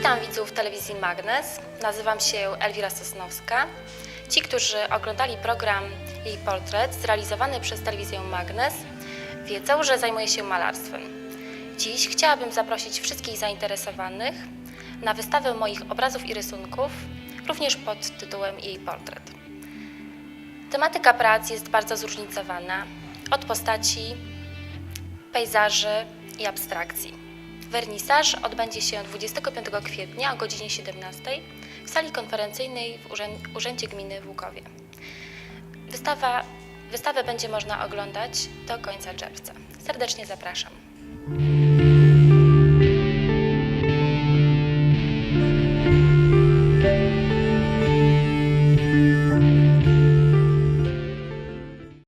widzów telewizji Magnes. Nazywam się Elwira Sosnowska. Ci, którzy oglądali program Jej Portret zrealizowany przez telewizję Magnes, wiedzą, że zajmuję się malarstwem. Dziś chciałabym zaprosić wszystkich zainteresowanych na wystawę moich obrazów i rysunków, również pod tytułem Jej Portret. Tematyka prac jest bardzo zróżnicowana, od postaci, pejzaży i abstrakcji. Wernisaż odbędzie się 25 kwietnia o godzinie 17 w sali konferencyjnej w Urzę- Urzędzie Gminy w Łukowie. Wystawa, wystawę będzie można oglądać do końca czerwca. Serdecznie zapraszam.